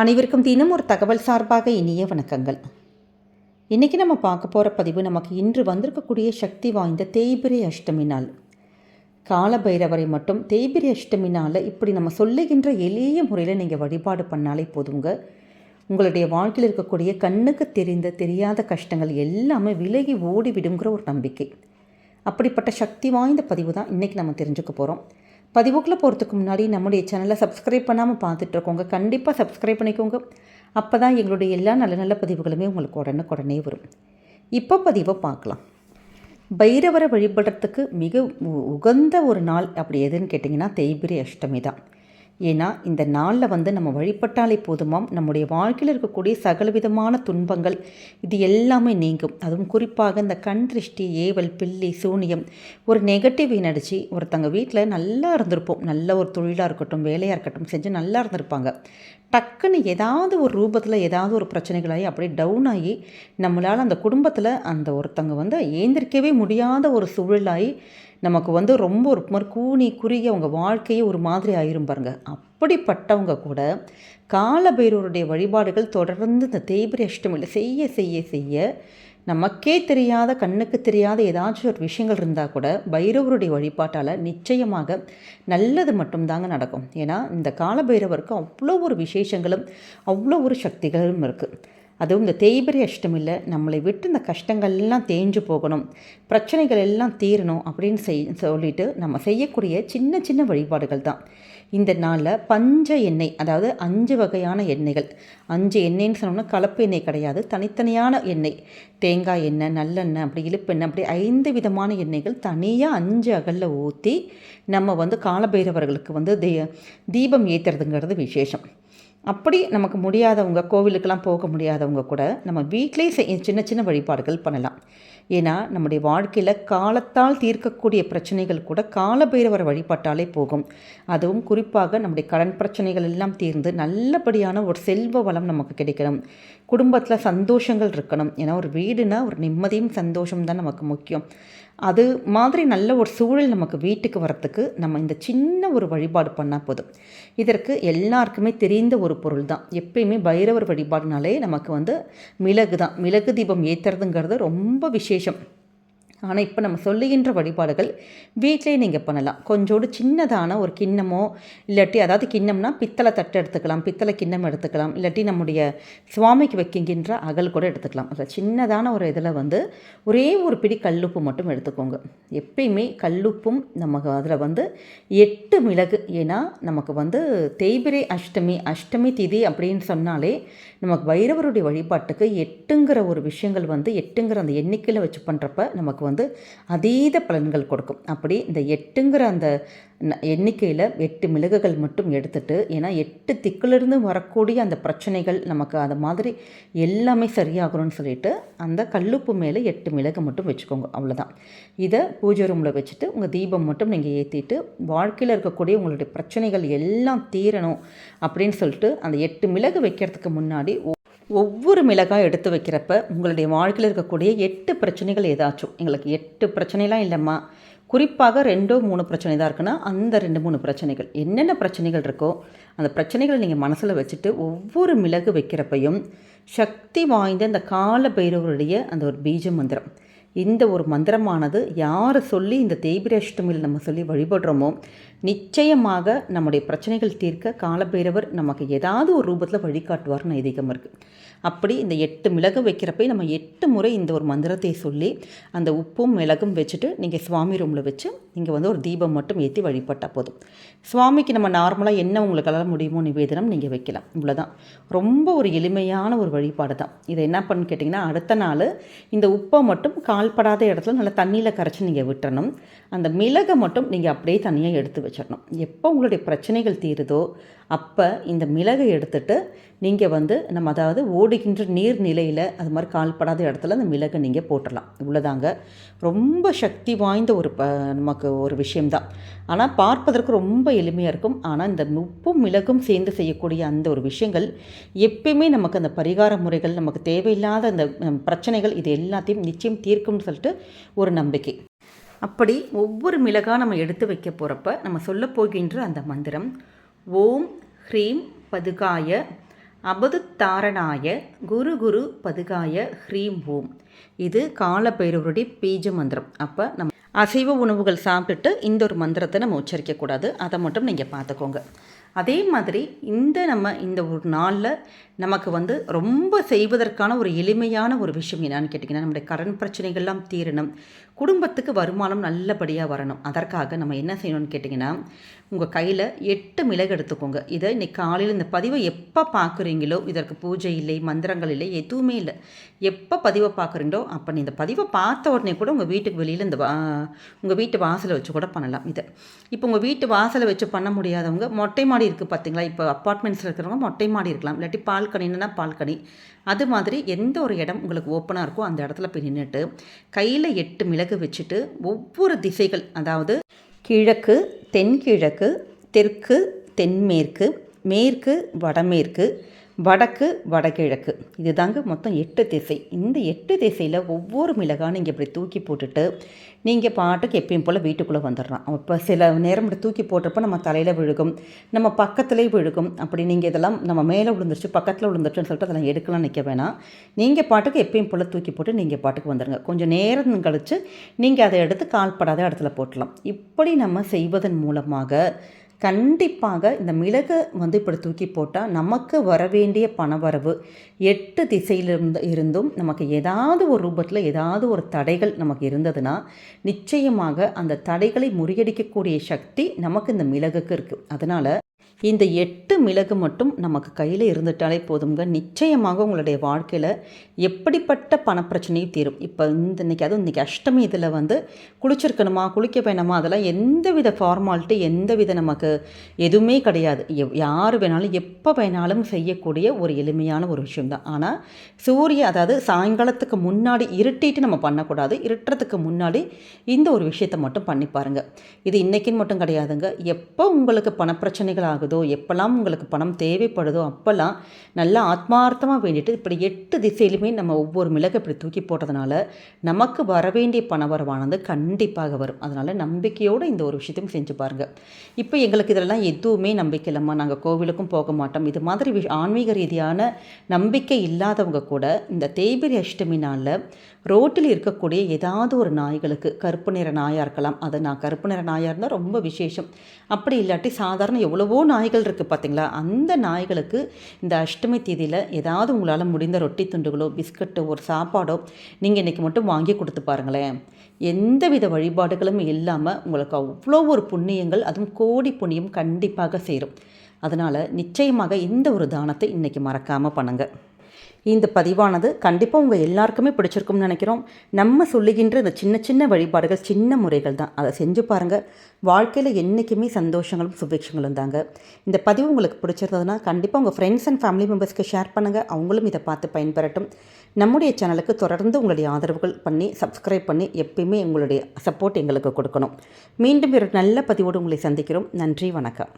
அனைவருக்கும் தினம் ஒரு தகவல் சார்பாக இனிய வணக்கங்கள். இன்றைக்கி நம்ம பார்க்க போகிற பதிவு நமக்கு இன்று வந்திருக்கக்கூடிய சக்தி வாய்ந்த தேய்பிரை அஷ்டமி நாள். காலபைரவரை மட்டும் தேய்பிரை அஷ்டமி நாளில் இப்படி நம்ம சொல்லுகின்ற எளிய முறையில் நீங்கள் வழிபாடு பண்ணாலே போதுங்க. உங்களுடைய வாழ்க்கையில் இருக்கக்கூடிய கண்ணுக்கு தெரிந்த தெரியாத கஷ்டங்கள் எல்லாமே விலகி ஓடி விடுங்கிற ஒரு நம்பிக்கை. அப்படிப்பட்ட சக்தி வாய்ந்த பதிவு தான் இன்றைக்கி நம்ம தெரிஞ்சுக்க போகிறோம் பதிவுக்குள்ளே போகிறதுக்கு முன்னாடி நம்முடைய சேனலை சப்ஸ்கிரைப் பண்ணாமல் பார்த்துட்ருக்கோங்க. கண்டிப்பாக சப்ஸ்கிரைப் பண்ணிக்கோங்க. அப்போ தான் எங்களுடைய எல்லா நல்ல நல்ல பதிவுகளுமே உங்களுக்கு உடனுக்குடனே வரும். இப்போ பதிவை பார்க்கலாம். பைரவரை வழிபடுறதுக்கு மிக உ- உகந்த ஒரு நாள் அப்படி எதுன்னு கேட்டிங்கன்னா தேய்பிரி அஷ்டமி தான். ஏன்னா இந்த நாளில் வந்து நம்ம வழிபட்டாலே போதுமாம். நம்முடைய வாழ்க்கையில் இருக்கக்கூடிய சகலவிதமான துன்பங்கள் இது எல்லாமே நீங்கும். அதுவும் குறிப்பாக இந்த கண் திருஷ்டி ஏவல் பில்லி சூனியம் ஒரு நெகட்டிவ் நடிச்சு ஒருத்தங்க வீட்டில் நல்லா இருந்திருப்போம். நல்ல ஒரு தொழிலாக இருக்கட்டும் வேலையாக இருக்கட்டும் செஞ்சு நல்லா இருந்திருப்பாங்க. டக்குன்னு ஏதாவது ஒரு ரூபத்தில் ஏதாவது ஒரு பிரச்சனைகளாகி அப்படியே டவுன் ஆகி நம்மளால் அந்த குடும்பத்தில் அந்த ஒருத்தங்க வந்து ஏந்திரிக்கவே முடியாத ஒரு சூழலாகி நமக்கு வந்து ரொம்ப ஒரு மாதிரி கூனி குறுகி அவங்க வாழ்க்கையே ஒரு மாதிரி ஆயிரும் பாருங்க. அப்படிப்பட்டவங்க கூட காலபைரவருடைய வழிபாடுகள் தொடர்ந்து இந்த தேய்பிரி அஷ்டமியில் செய்ய செய்ய செய்ய நமக்கே தெரியாத கண்ணுக்கு தெரியாத ஏதாச்சும் ஒரு விஷயங்கள் இருந்தால் கூட பைரவருடைய வழிபாட்டால் நிச்சயமாக நல்லது மட்டும்தாங்க நடக்கும். ஏன்னா இந்த கால பைரவருக்கு அவ்வளோ ஒரு விசேஷங்களும் அவ்வளோ ஒரு சக்திகளும் இருக்குது அதுவும் இந்த தேய்பிரை அஷ்டமியில் நம்மளை விட்டு இந்த கஷ்டங்கள்லாம் தேஞ்சு போகணும். பிரச்சனைகள் எல்லாம் தீரணும் அப்படின்னு செய் சொல்லிட்டு நம்ம செய்யக்கூடிய சின்ன சின்ன வழிபாடுகள் தான். இந்த நாளில் பஞ்ச எண்ணெய் அதாவது அஞ்சு வகையான எண்ணெய்கள். அஞ்சு எண்ணெய்ன்னு சொன்னோம்னா கலப்பு எண்ணெய் கிடையாது. தனித்தனியான எண்ணெய். தேங்காய் எண்ணெய் நல்லெண்ணெய் அப்படி இழுப்பெண்ணெய் அப்படி ஐந்து விதமான எண்ணெய்கள் தனியாக அஞ்சு அகலில் ஊற்றி நம்ம வந்து காலபைரவர்களுக்கு வந்து தீபம் ஏற்றுறதுங்கிறது விசேஷம். அப்படி நமக்கு முடியாதவங்க கோவிலுக்கெல்லாம் போக முடியாதவங்க கூட நம்ம வீட்டிலே செய் சின்ன சின்ன வழிபாடுகள் பண்ணலாம். ஏன்னா நம்முடைய வாழ்க்கையில் காலத்தால் தீர்க்கக்கூடிய பிரச்சனைகள் கூட காலபைரவர் வழிபட்டாலே போகும். அதுவும் குறிப்பாக நம்முடைய கடன் பிரச்சனைகள் எல்லாம் தீர்ந்து நல்லபடியான ஒரு செல்வ வளம் நமக்கு கிடைக்கணும். குடும்பத்தில் சந்தோஷங்கள் இருக்கணும். ஏன்னா ஒரு வீடுனா ஒரு நிம்மதியும் சந்தோஷம் தான் நமக்கு முக்கியம். அது மாதிரி நல்ல ஒரு சூழல் நமக்கு வீட்டுக்கு வரத்துக்கு நம்ம இந்த சின்ன ஒரு வழிபாடு பண்ணால் போதும். இதற்கு எல்லாருக்குமே தெரிந்த ஒரு பொருள் தான். எப்பயுமே பைரவர் வழிபாடுனாலே நமக்கு வந்து மிளகு தான் மிளகு தீபம் ஏற்றுறதுங்கிறது ரொம்ப விசேஷம். ஆனால் இப்போ நம்ம சொல்லுகின்ற வழிபாடுகள் வீட்டிலே நீங்கள் பண்ணலாம். கொஞ்சோடு சின்னதான ஒரு கிண்ணமோ இல்லாட்டி அதாவது கிண்ணம்னா பித்தளை தட்டு எடுத்துக்கலாம் பித்தளை கிண்ணம் எடுத்துக்கலாம் இல்லாட்டி நம்முடைய சுவாமிக்கு வைக்கின்ற அகல் கூட எடுத்துக்கலாம். அதில் சின்னதான ஒரு இதில் வந்து ஒரே ஒரு பிடி கல்லுப்பு மட்டும் எடுத்துக்கோங்க. எப்பயுமே கல்லுப்பும் நமக்கு அதில் வந்து எட்டு மிளகு. ஏன்னா நமக்கு வந்து தேய்பிரை அஷ்டமி அஷ்டமி திதி அப்படின்னு சொன்னாலே நமக்கு பைரவருடைய வழிபாட்டுக்கு எட்டுங்கிற ஒரு விஷயங்கள் வந்து எட்டுங்கிற அந்த எண்ணிக்கையில் வச்சு பண்ணுறப்ப நமக்கு வந்து அதீத பலன்கள் கொடுக்கும். அப்படி இந்த எட்டுங்கிற அந்த எண்ணிக்கையில் எட்டு மிளகுகள் மட்டும் எடுத்துட்டு ஏன்னா எட்டு திக்கிலிருந்து வரக்கூடிய அந்த பிரச்சனைகள் நமக்கு அது மாதிரி எல்லாமே சரியாகணும்னு சொல்லிட்டு அந்த கல்லுப்பு மேலே எட்டு மிளகு மட்டும் வச்சுக்கோங்க அவ்வளோதான் இதை பூஜை ரூமில் வச்சுட்டு உங்கள் தீபம் மட்டும் நீங்கள் ஏற்றிட்டு வாழ்க்கையில் இருக்கக்கூடிய உங்களுடைய பிரச்சனைகள் எல்லாம் தீரணும் அப்படின்னு சொல்லிட்டு அந்த எட்டு மிளகு வைக்கிறதுக்கு முன்னாடி ஒவ்வொரு மிளகாய் எடுத்து வைக்கிறப்ப உங்களுடைய வாழ்க்கையில் இருக்கக்கூடிய எட்டு பிரச்சனைகள் ஏதாச்சும். எங்களுக்கு எட்டு பிரச்சனைலாம் இல்லைம்மா. குறிப்பாக ரெண்டோ மூணு பிரச்சனை தான் இருக்குன்னா அந்த ரெண்டு மூணு பிரச்சனைகள். என்னென்ன பிரச்சனைகள் இருக்கோ அந்த பிரச்சனைகளை நீங்கள் மனசில் வச்சுட்டு ஒவ்வொரு மிளகு வைக்கிறப்பையும் சக்தி வாய்ந்த அந்த கால பைரவருடைய அந்த ஒரு பீஜ மந்திரம். இந்த ஒரு மந்திரமானது யாரை சொல்லி இந்த தேய்பிரஷ்டமில் நம்ம சொல்லி வழிபடுறோமோ நிச்சயமாக நம்முடைய பிரச்சனைகள் தீர்க்க காலபைரவர் நமக்கு ஏதாவது ஒரு ரூபத்தில் வழிகாட்டுவார்னு ஐதீகம் இருக்குது அப்படி இந்த எட்டு மிளகு வைக்கிறப்ப நம்ம எட்டு முறை இந்த ஒரு மந்திரத்தை சொல்லி அந்த உப்பும் மிளகும் வச்சுட்டு நீங்கள் சுவாமி ரூமில் வச்சு நீங்கள் வந்து ஒரு தீபம் மட்டும் ஏற்றி வழிபட்டால் போதும். சுவாமிக்கு நம்ம நார்மலாக என்ன உங்களுக்கெல்லாம் முடியுமோ நிவேதனம் நீங்கள் வைக்கலாம். இவ்வளோதான் ரொம்ப ஒரு எளிமையான ஒரு வழிபாடு தான் இதை என்ன பண்ணு கேட்டிங்கன்னா அடுத்த நாள் இந்த உப்பை மட்டும் கால்படாத இடத்துல நல்லா தண்ணியில் கரைச்சி நீங்கள் விட்டுறணும். அந்த மிளகை மட்டும் நீங்கள் அப்படியே தனியாக எடுத்து வச்சிடணும். எப்போ உங்களுடைய பிரச்சனைகள் தீருதோ அப்போ இந்த மிளகை எடுத்துட்டு நீங்கள் வந்து நம்ம அதாவது ஓடுகின்ற நீர் நிலையில் அது மாதிரி கால்படாத இடத்துல அந்த மிளகை நீங்கள் போட்டுடலாம். இவ்வளோதாங்க ரொம்ப சக்தி வாய்ந்த ஒரு ப நமக்கு ஒரு விஷயம்தான். ஆனால் பார்ப்பதற்கு ரொம்ப எளிமையாக இருக்கும். ஆனால் இந்த உப்பும் மிளகும் சேர்ந்து செய்யக்கூடிய அந்த ஒரு விஷயங்கள் எப்பயுமே நமக்கு அந்த பரிகார முறைகள் நமக்கு தேவையில்லாத அந்த பிரச்சனைகள் இது எல்லாத்தையும் நிச்சயம் தீர்க்கும்னு சொல்லிட்டு ஒரு நம்பிக்கை. அப்படி ஒவ்வொரு மிளகாக நம்ம எடுத்து வைக்க போகிறப்ப நம்ம சொல்ல போகின்ற அந்த மந்திரம் ஓம் ஹ்ரீம் பதுகாய அபதுத்தாரணாய குரு குரு பதுகாய ஹ்ரீம் ஓம். இது காலபைரவருடைய பீஜ மந்திரம். அப்போ நம்ம அசைவ உணவுகள் சாப்பிட்டுட்டு இந்த ஒரு மந்திரத்தை நம்ம உச்சரிக்கக்கூடாது அதை மட்டும் நீங்கள் பார்த்துக்கோங்க. அதே மாதிரி இந்த நம்ம இந்த ஒரு நாளில் நமக்கு வந்து ரொம்ப செய்வதற்கான ஒரு எளிமையான ஒரு விஷயம் என்னான்னு கேட்டிங்கன்னா நம்முடைய கடன் பிரச்சனைகள்லாம் தீரணும். குடும்பத்துக்கு வருமானம் நல்லபடியாக வரணும். அதற்காக நம்ம என்ன செய்யணும்னு கேட்டிங்கன்னா உங்கள் கையில் எட்டு மிளகு எடுத்துக்கோங்க. இதை இன்றைக்கி காலையில் இந்த பதிவை எப்போ பார்க்குறீங்களோ இதற்கு பூஜை இல்லை மந்திரங்கள் இல்லை எதுவுமே இல்லை. எப்போ பதிவை பார்க்குறீங்களோ அப்போ நீ இந்த பதிவை பார்த்த உடனே கூட உங்கள் வீட்டுக்கு வெளியில் இந்த உங்கள் வீட்டு வாசலை வச்சு கூட பண்ணலாம் இதை. இப்போ உங்கள் வீட்டு வாசலை வச்சு பண்ண முடியாதவங்க மொட்டை மாடி இருக்குது பார்த்தீங்களா இப்போ அப்பார்ட்மெண்ட்ஸில் இருக்கிறவங்க மொட்டை மாடி இருக்கலாம். இல்லாட்டி பால் பால்கனின்னா பால்கனி அது மாதிரி எந்த ஒரு இடம் உங்களுக்கு ஓப்பனாக இருக்கோ அந்த இடத்துல போய் நின்றுட்டு கையில் எட்டு மிளகு வச்சுட்டு ஒவ்வொரு திசைகள் அதாவது கிழக்கு தென்கிழக்கு தெற்கு தென்மேற்கு மேற்கு வடமேற்கு வடக்கு வடகிழக்கு. இது தாங்க மொத்தம் எட்டு திசை. இந்த எட்டு திசையில் ஒவ்வொரு மிளகாய் நீங்கள் இப்படி தூக்கி போட்டுட்டு நீங்கள் பாட்டுக்கு எப்பயும் போல் வீட்டுக்குள்ளே வந்துடலாம். இப்போ சில நேரம் இப்படி தூக்கி போட்டப்போ நம்ம தலையில் விழுகும் நம்ம பக்கத்துலேயே விழுகும். அப்படி நீங்கள் இதெல்லாம் நம்ம மேலே விழுந்துருச்சு பக்கத்தில் விழுந்துருச்சுன்னு சொல்லிட்டு அதெல்லாம் எடுக்கலாம் நிற்க வேணாம். நீங்கள் பாட்டுக்கு எப்பயும் போல் தூக்கி போட்டு நீங்கள் பாட்டுக்கு வந்துடுங்க கொஞ்சம் நேரம் கழித்து நீங்கள் அதை எடுத்து கால்படாத இடத்துல போட்டலாம். இப்படி நம்ம செய்வதன் மூலமாக கண்டிப்பாக இந்த மிளகு வந்து இப்படி தூக்கி போட்டால் நமக்கு வர வேண்டிய பணவரவு எட்டு திசையிலிருந்து இருந்தும் நமக்கு ஏதாவது ஒரு ரூபத்தில் ஏதாவது ஒரு தடைகள் நமக்கு இருந்ததுன்னா நிச்சயமாக அந்த தடைகளை முறியடிக்கக்கூடிய சக்தி நமக்கு இந்த மிளகுக்கு இருக்குது அதனால் இந்த எட்டு மிளகு மட்டும் நமக்கு கையில் இருந்துட்டாலே போதுங்க நிச்சயமாக உங்களுடைய வாழ்க்கையில் எப்படிப்பட்ட பணப்பிரச்சனையும் தீரும். இப்போ இந்த இன்றைக்கி அதுவும் இன்றைக்கி அஷ்டமி இதில் வந்து குளிச்சிருக்கணுமா குளிக்க வேணுமா அதெல்லாம் எந்த வித ஃபார்மாலிட்டி எந்த வித நமக்கு எதுவுமே கிடையாது. யார் வேணாலும் எப்போ வேணாலும் செய்யக்கூடிய ஒரு எளிமையான ஒரு விஷயம்தான். ஆனால் சூரிய அதாவது சாயங்காலத்துக்கு முன்னாடி இருட்டிட்டு நம்ம பண்ணக்கூடாது. இருட்டுறதுக்கு முன்னாடி இந்த ஒரு விஷயத்தை மட்டும் பண்ணி பாருங்கள் இது இன்றைக்கின்னு மட்டும் கிடையாதுங்க. எப்போ உங்களுக்கு பணப்பிரச்சனைகள் ஆகும் ஆகுதோ எப்போல்லாம் உங்களுக்கு பணம் தேவைப்படுதோ அப்போல்லாம் நல்லா ஆத்மார்த்தமாக வேண்டிட்டு இப்படி எட்டு திசையிலுமே நம்ம ஒவ்வொரு மிளகு இப்படி தூக்கி போட்டதுனால நமக்கு வர வேண்டிய பணவரவானது கண்டிப்பாக வரும். அதனால் நம்பிக்கையோடு இந்த ஒரு விஷயத்தையும் செஞ்சு பாருங்கள் இப்போ எங்களுக்கு இதெல்லாம் எதுவுமே நம்பிக்கை இல்லைம்மா. நாங்கள் கோவிலுக்கும் போக மாட்டோம். இது மாதிரி விஷ ஆன்மீக ரீதியான நம்பிக்கை இல்லாதவங்க கூட இந்த தேய்பிரி அஷ்டமி நாளில் ரோட்டில் இருக்கக்கூடிய ஏதாவது ஒரு நாய்களுக்கு கருப்பு நிற நாயாக இருக்கலாம். அது நான் கருப்பு நிற நாயாக இருந்தால் ரொம்ப விசேஷம். அப்படி இல்லாட்டி சாதாரண எவ்வளவோ நாய்கள் இருக்குது பார்த்தீங்களா அந்த நாய்களுக்கு இந்த அஷ்டமி தேதியில் ஏதாவது உங்களால் முடிந்த ரொட்டி துண்டுகளோ பிஸ்கட்டோ ஒரு சாப்பாடோ நீங்கள் இன்றைக்கி மட்டும் வாங்கி கொடுத்து பாருங்களேன். எந்த வித வழிபாடுகளும் இல்லாமல் உங்களுக்கு அவ்வளோ ஒரு புண்ணியங்கள் அதுவும் கோடி புண்ணியம் கண்டிப்பாக சேரும். அதனால் நிச்சயமாக இந்த ஒரு தானத்தை இன்றைக்கி மறக்காமல் பண்ணுங்கள் இந்த பதிவானது கண்டிப்பாக உங்கள் எல்லாருக்குமே பிடிச்சிருக்கும்னு நினைக்கிறோம். நம்ம சொல்லுகின்ற இந்த சின்ன சின்ன வழிபாடுகள் சின்ன முறைகள் தான். அதை செஞ்சு பாருங்கள் வாழ்க்கையில் என்றைக்குமே சந்தோஷங்களும் சுபிக்ஷங்களும் தாங்க. இந்த பதிவு உங்களுக்கு பிடிச்சிருந்ததுன்னா கண்டிப்பாக உங்கள் ஃப்ரெண்ட்ஸ் அண்ட் ஃபேமிலி மெம்பர்ஸ்க்கு ஷேர் பண்ணுங்கள் அவங்களும் இதை பார்த்து பயன்பெறட்டும். நம்முடைய சேனலுக்கு தொடர்ந்து உங்களுடைய ஆதரவுகள் பண்ணி சப்ஸ்கிரைப் பண்ணி எப்பயுமே உங்களுடைய சப்போர்ட் எங்களுக்கு கொடுக்கணும். மீண்டும் ஒரு நல்ல பதிவோடு உங்களை சந்திக்கிறோம். நன்றி வணக்கம்.